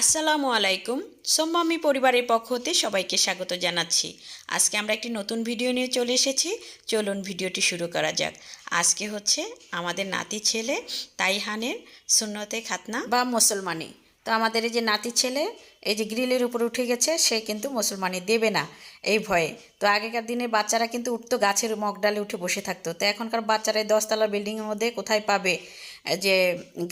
আসসালামু আলাইকুম। সোম্মামি পরিবারের পক্ষ হতে সবাইকে স্বাগত জানাচ্ছি। আজকে আমরা একটি নতুন ভিডিও নিয়ে চলে এসেছি। চলুন ভিডিওটি শুরু করা যাক। আজকে হচ্ছে আমাদের নাতি ছেলে তাইহানের সুন্নতে খাতনা। বা মুসলমানি। তো আমাদের এই যে নাতি ছেলে, এই যে গ্রিলের উপর উঠে গেছে, সে কিন্তু মুসলমানি দেবে না এই ভয়ে। তো আগেকার দিনে বাচ্চারা কিন্তু উঠতো গাছের মগডালে উঠে বসে থাকতো। তো এখনকার বাচ্চারা এই দশতলা বিল্ডিংয়ের মধ্যে কোথায় পাবে যে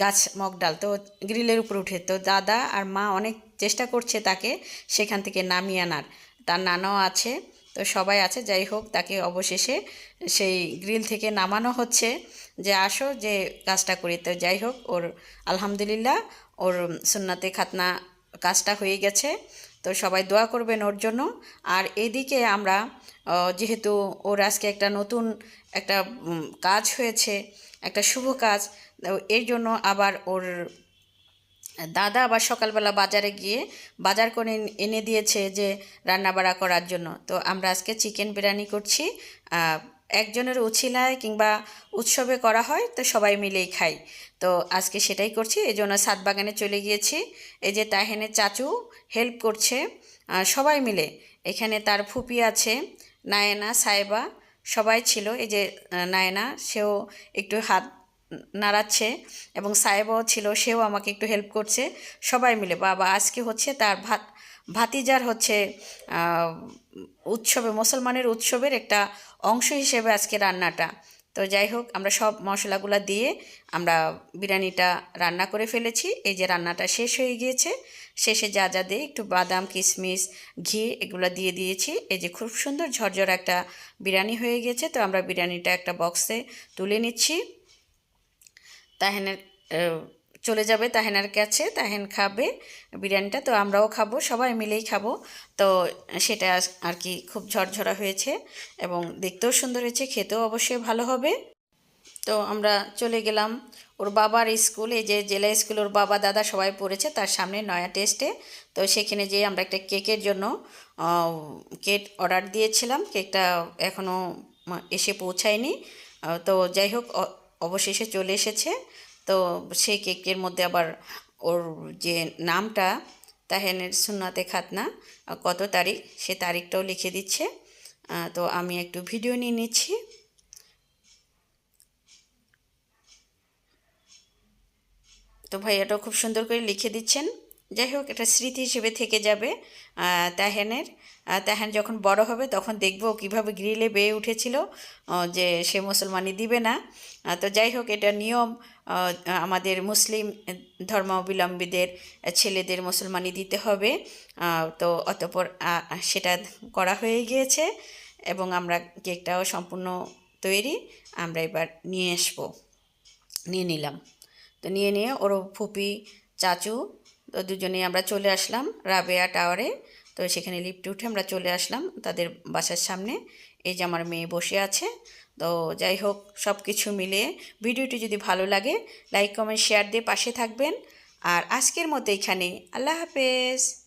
গাছ মগডাল তো গ্রিলের উপর উঠে, তো দাদা আর মা অনেক চেষ্টা করছে তাকে সেখান থেকে নামিয়ে আনার। তার নানাও আছে, তো সবাই আছে, যাই হোক, তাকে অবশেষে সেই গ্রিল থেকে নামানো হচ্ছে। যে আসো, যে কাজটা করি। তো যাই হোক, ওর আলহামদুলিল্লাহ ওর সুন্নাতে খাতনা কাজটা হয়ে গেছে। তো সবাই দোয়া করবেন ওর জন্য। আর এদিকে আমরা যেহেতু ওর আজকে একটা নতুন একটা কাজ হয়েছে, একটা শুভ কাজ এর জন্য আবার ওর দাদা আবার সকালবেলা বাজারে গিয়ে বাজার করে এনে দিয়েছে যে রান্নাবাড়া করার জন্য। তো আমরা আজকে চিকেন বিরিয়ানি করছি একজনের উছিলায় কিংবা উৎসবে করা হয়, তো সবাই মিলেই খাই। তো আজকে সেটাই করছি, এই জন্য সাত বাগানে চলে গিয়েছি। এই যে তাহেনের চাচু হেল্প করছে সবাই মিলে। এখানে তার ফুপি আছে, নায়না সাইবা সবাই ছিল। এই যে নায়না, সেও একটু হাত নাড়াচ্ছে এবং সাহেবও ছিল, সেও আমাকে একটু হেল্প করছে। সবাই মিলে, বাবা আজকে হচ্ছে তার ভাত ভাতিজার হচ্ছে উৎসবে, মুসলমানের উৎসবের একটা অংশ হিসেবে আজকে রান্নাটা। তো যাই হোক, আমরা সব মশলাগুলো দিয়ে আমরা বিরিয়ানিটা রান্না করে ফেলেছি। এই যে রান্নাটা শেষ হয়ে গিয়েছে, শেষে যা যা দিয়ে একটু বাদাম কিশমিশ ঘি এগুলো দিয়ে দিয়েছি। এই যে খুব সুন্দর ঝরঝর একটা বিরিয়ানি হয়ে গেছে তো আমরা বিরিয়ানিটা একটা বক্সে তুলে নিচ্ছি। তাহেনের চলে যাবে, তাহেনার কাছে, তাহেন খাবে বিরিয়ানিটা, তো আমরাও খাব, সবাই মিলেই খাব। তো সেটা আর কি খুব ঝরঝরা হয়েছে এবং দেখতেও সুন্দর হয়েছে, খেতেও অবশ্যই ভালো হবে। তো আমরা চলে গেলাম ওর বাবার স্কুল, এই যে জেলা স্কুল ওর বাবা, দাদা সবাই পড়েছে, তার সামনে নয়া টেস্টে। তো সেখানে যেয়ে আমরা একটা কেকের জন্য কেক অর্ডার দিয়েছিলাম, কেকটা এখনও এসে পৌঁছায়নি। তো যাই হোক অবশেষে চলে এসেছে। তো সেই কেকের মধ্যে আবার ওর যে নামটা, তাহেনের সুন্নাতে খাতনা কত তারিখ, সে তারিখটাও লিখে দিচ্ছে। তো আমি একটু ভিডিও নিয়ে নিচ্ছি। তো ভাইয়াটাও খুব সুন্দর করে লিখে দিচ্ছেন। যাই হোক, এটা স্মৃতি হিসেবে থেকে যাবে তাহেনের। তাহেন যখন বড় হবে তখন দেখব কীভাবে গ্রিলে বেয়ে উঠেছিল যে সে মুসলমানি দিবে না। তো যাই হোক, এটা নিয়ম আমাদের মুসলিম ধর্মাবলম্বীদের, ছেলেদের মুসলমানি দিতে হবে। তো অতপর সেটা করা হয়ে গিয়েছে এবং আমরা কেকটাও সম্পূর্ণ তৈরি। আমরা এবার নিয়ে আসব, নিয়ে নিলাম। তো নিয়ে নিয়ে ওর ফুপি, চাচু তো দুজনেই আমরা চলে আসলাম রাবেয়া টাওয়ারে। তো সেখানে লিফটে উঠে আমরা চলে আসলাম তাদের বাসার সামনে। এই যে আমার মেয়ে বসে আছে। তো যাই হোক সব কিছু মিলিয়ে ভিডিওটি যদি ভালো লাগে, লাইক, কমেন্ট, শেয়ার দিয়ে পাশে থাকবেন। আর আজকের মতো এখানে আল্লাহ হাফেজ।